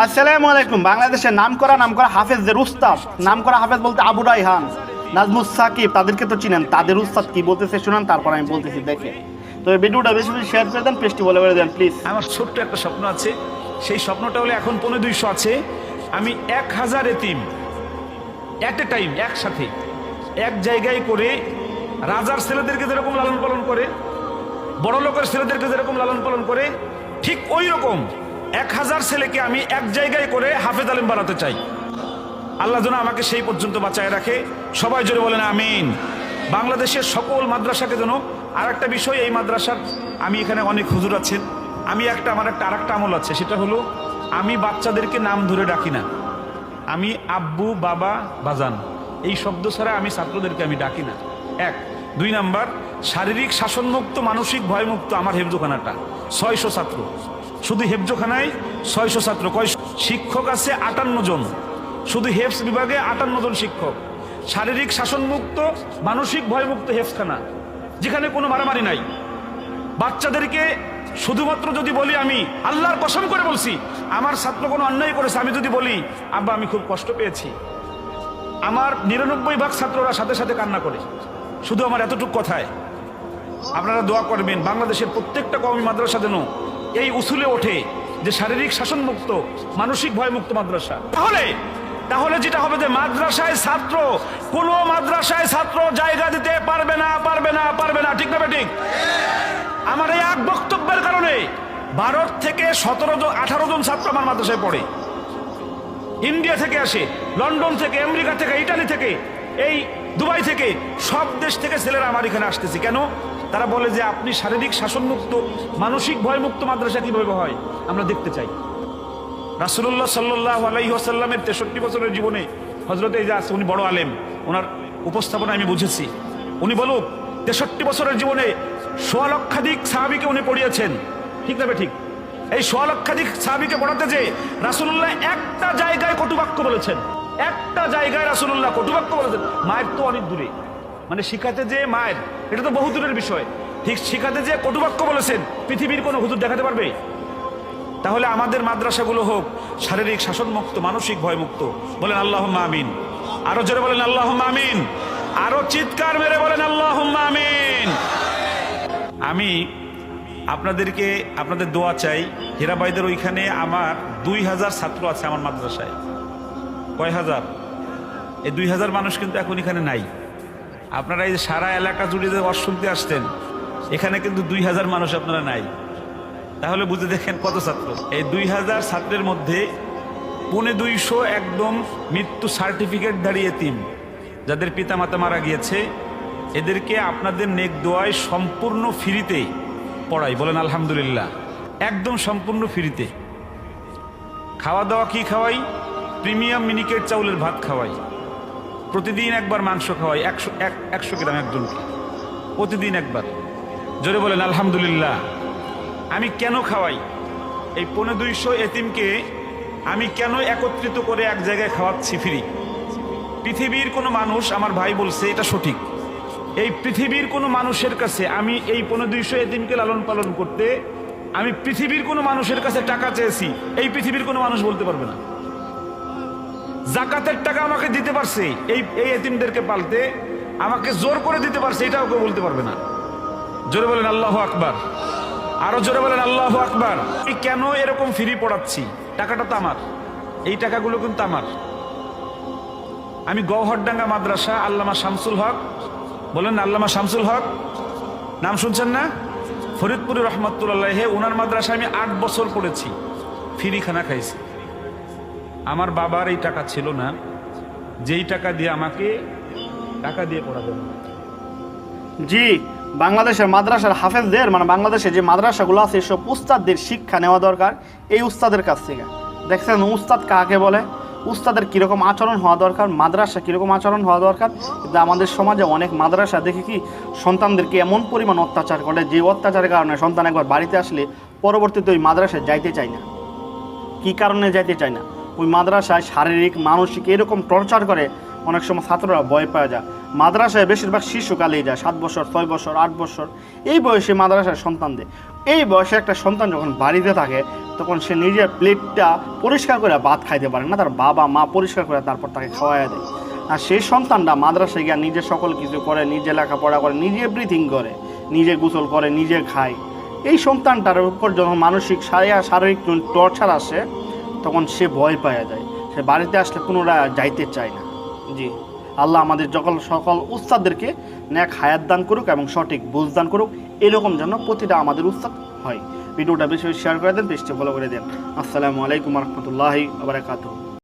আসসালামু আলাইকুম। বাংলাদেশের নাম করা নাম করা হাফেজদের উস্তাদ। নাম করা হাফেজ বলতে আবু রাইহান নাজমুস সাকিব, তাদেরকে তো চিনেন। তাদের উস্তাদ কি বলতেছে শুনান, তারপর আমি বলতেছি দেখে। তো এই ভিডিওটা বেশি বেশি শেয়ার করে দেন, পেজটি বলে বলে দেন প্লিজ আমার ছোট্ট একটা স্বপ্ন আছে। সেই স্বপ্নটা হলো এখন পনেরো দুইশো আছে। আমি এক হাজার এতিম অ্যাট এ টাইম একসাথে, এক জায়গায় করে রাজার ছেলেদেরকে যেরকম লালন পালন করে বড় লোকের ছেলেদেরকে যেরকম লালন পালন করে, ঠিক ওই রকম এক হাজার ছেলেকে আমি এক জায়গায় করে হাফেজ আলিম বানাতে চাই। আল্লাহ যেন আমাকে সেই পর্যন্ত বাঁচায় রাখে। সবাই জোরে বলেন, আমিন। বাংলাদেশের সকল মাদ্রাসাকে যেন আর একটা বিষয়, এই মাদ্রাসার আমি এখানে অনেক হুজুর আছেন। আমি একটা, আমার একটা আর একটা আমল আছে, সেটা হলো আমি বাচ্চাদেরকে নাম ধরে ডাকি না। আমি আব্বু, বাবা, বাজান, এই শব্দ ছাড়া আমি ছাত্রদেরকে আমি ডাকি না। এক। দুই নাম্বার, শারীরিক শাসনমুক্ত, মানসিক ভয়মুক্ত আমার হেফজোখানাটা। ছয়শো ছাত্র। শুধু হেফজোখানায় ছয়শো ছাত্র কয় শিক্ষক আছে আটান্ন জন। শুধু হেফস বিভাগে আটান্ন জন শিক্ষক। শারীরিক শাসনমুক্ত, মানসিক ভয়মুক্ত হেফসখানা যেখানে কোনো মারামারি নাই। বাচ্চাদেরকে শুধুমাত্র যদি বলি আমি, আল্লাহর কসম করে বলছি, আমার ছাত্র কোনো অন্যায় করেছে, আমি যদি বলি, আব্বা, আমি খুব কষ্ট পেয়েছি। আমার নিরানব্বই ভাগ ছাত্ররা সাথে সাথে কান্না করে। শুধু আমার এতটুকু কথায়। আপনারা দোয়া করবেন, বাংলাদেশের প্রত্যেকটা কওমি মাদ্রাসা যেন এই উসুলে ওঠে যে শারীরিক শাসনমুক্ত, মানসিক ভয়মুক্ত মাদ্রাসা। তাহলে তাহলে যেটা হবে যে মাদ্রাসায় ছাত্র, কোন মাদ্রাসায় ছাত্র জায়গা দিতে পারবে না পারবে না পারবে না। ঠিক না ঠিক? আমার এই এক বক্তব্যের কারণে ভারত থেকে সতেরো জন, আঠারো জন ছাত্র আমার মাদ্রাসায় পড়ে। ইন্ডিয়া থেকে আসে, লন্ডন থেকে, আমেরিকা থেকে, ইটালি থেকে, এই দুবাই থেকে, সব দেশ থেকে ছেলেরা আমার এখানে আসতেছে। কেন? তারা বলে যে আপনি শারীরিক শাসনমুক্ত, মানসিক ভয়মুক্ত মাদ্রাসা কীভাবে হয়? আমরা দেখতে চাই। রাসুল্লাহ সাল্লাহ আলাইসাল্লামের তেষট্টি বছরের জীবনে হজরত আছে, উনি বড় আলেম। ওনার উপস্থাপনা আমি বুঝেছি। উনি বলুক, তেষট্টি বছরের জীবনে সোয়া লক্ষাধিক সাহাবিকে উনি পড়িয়েছেন। ঠিক না ঠিক? এই সোয়া লক্ষাধিক সাহাবিকে পড়াতে যে রাসুল্লাহ একটা জায়গায় কটুবাক্য বলেছেন। একটা জায়গায় রাসুল্লাহ কটুবাক্য বলেছেন, মায়ের তো অনেক দূরে। মানে শিখাতে যে মায়ের, এটা তো বহু দূরের বিষয়। ঠিক শিখাতে যে কটুবাক্য বলেছেন, পৃথিবীর কোনো হুজুর দেখাতে পারবে? তাহলে আমাদের মাদ্রাসাগুলো হোক, শারীরিক শাসনমুক্ত, মানসিক ভয়মুক্ত। বলেন আল্লাহ আমিন। আরও জোরে বলেন আল্লাহ আমিন। আরও চিৎকার মেরে বলেন আল্লাহ আমিন। আমি আপনাদেরকে, আপনাদের দোয়া চাই হীরাবাইদের ওইখানে আমার দুই হাজার ছাত্র আছে আমার মাদ্রাসায়। কয় হাজার? এই দুই হাজার মানুষ কিন্তু এখন এখানে নাই। আপনারা এই সারা এলাকা জুড়ে যে শুনতে আসতেন এখানে কিন্তু দুই হাজার মানুষ আপনারা নাই। তাহলে বুঝে দেখেন কত ছাত্র। এই দুই হাজার ছাত্রের মধ্যে পৌনে দুইশো একদম মৃত্যু সার্টিফিকেট দাঁড়িয়ে তিন যাদের পিতামাতা মারা গিয়েছে, এদেরকে আপনাদের নেক দোয়ায় সম্পূর্ণ ফ্রিতে পড়াই। বলেন আলহামদুলিল্লাহ। একদম সম্পূর্ণ ফ্রিতে। খাওয়া দাওয়া কি খাওয়াই? প্রিমিয়াম মিনিকেট চাউলের ভাত খাওয়াই। প্রতিদিন একবার মাংস খাওয়াই, একশো, এক, একশো গ্রাম একজনকে প্রতিদিন একবার। জোরে বলেন, আলহামদুলিল্লাহ। আমি কেন খাওয়াই? এই পনেরো দুইশো এতিমকে আমি কেন একত্রিত করে এক জায়গায় খাওয়াচ্ছি ফিরি? পৃথিবীর কোনো মানুষ, আমার ভাই বলছে, এটা সঠিক। এই পৃথিবীর কোনো মানুষের কাছে আমি এই পনেরো দুইশো এতিমকে লালন পালন করতে, আমি পৃথিবীর কোনো মানুষের কাছে টাকা চেয়েছি, এই পৃথিবীর কোনো মানুষ বলতে পারবে না। জাকাতের টাকা আমাকে দিতে পারছে। এই এই এতিমদেরকে পালতে আমাকে জোর করে দিতে পারছে, এটাও কেউ বলতে পারবে না। জোরে বলেন, আল্লাহ আকবার। আরও জোরে বলেন, আল্লাহ আকবার। এই কেন এরকম ফ্রি পড়াচ্ছি? টাকাটা তো আমার। এই টাকাগুলো কিন্তু আমার। আমি গহরডাঙ্গা মাদ্রাসা, আল্লামা শামসুল হক। বলেন, আল্লামা শামসুল হক? নাম শুনছেন না? ফরিদপুর রহমতুল্লাহ ওনার মাদ্রাসায় আমি আট বছর পড়েছি। ফ্রি খানা খাইছি। আমার বাবার এই টাকা ছিল না, যেই টাকা দিয়ে আমাকে টাকা দিয়ে পড়াবেন জি, বাংলাদেশের মাদ্রাসার হাফেজদের মানে বাংলাদেশে যে মাদ্রাসাগুলো আছে, এসব উস্তাদদের শিক্ষা নেওয়া দরকার এই উস্তাদের কাছ থেকে। দেখছেন, উস্তাদ কাকে বলে? উস্তাদের কীরকম আচরণ হওয়া দরকার, মাদ্রাসা কীরকম আচরণ হওয়া দরকার? কিন্তু আমাদের সমাজে অনেক মাদ্রাসা দেখি কি, সন্তানদেরকে এমন পরিমাণ অত্যাচার করে, যে অত্যাচারের কারণে সন্তান একবার বাড়িতে আসলে পরবর্তীতে ওই মাদ্রাসায় যাইতে চায় না। কি কারণে যাইতে চায় না? ওই মাদ্রাসায় শারীরিক, মানসিক এরকম টর্চার করে অনেক সময় ছাত্ররা ভয় পাওয়া যায় মাদ্রাসায় বেশিরভাগ শিশুকালেই যায়, সাত বছর, ছয় বছর, আট বছর। এই বয়সে মাদ্রাসায় সন্তানদের এই বয়সে একটা সন্তান যখন বাড়িতে থাকে, তখন সে নিজের প্লেটটা পরিষ্কার করে ভাত খাইতে পারে না, তার বাবা মা পরিষ্কার করে তারপর তাকে খাওয়াই দেয়। আর সেই সন্তানটা মাদ্রাসায় গিয়ে নিজে সকল কিছু করে, নিজে লেখাপড়া করে, নিজে ব্রিথিং করে, নিজে গোসল করে, নিজে খায়। এই সন্তানটার উপর যখন মানসিক শারীরিক টর্চার আসে তখন সে ভয় পাওয়া যায়। সে বাড়িতে আসলে পুনরায় যাইতে চায় না। জি। আল্লাহ আমাদের যখন সকল উস্তাদদেরকে ন্যাক হায়াত দান করুক এবং সঠিক বুঝ দান করুক এরকম যেন প্রতিটা আমাদের উস্তাদ হয়। ভিডিওটা বেশি বেশি শেয়ার করে দেন বেশি ফলো করে দেন। আসসালামু আলাইকুম রহমতুল্লাহি আবরাকাতুহ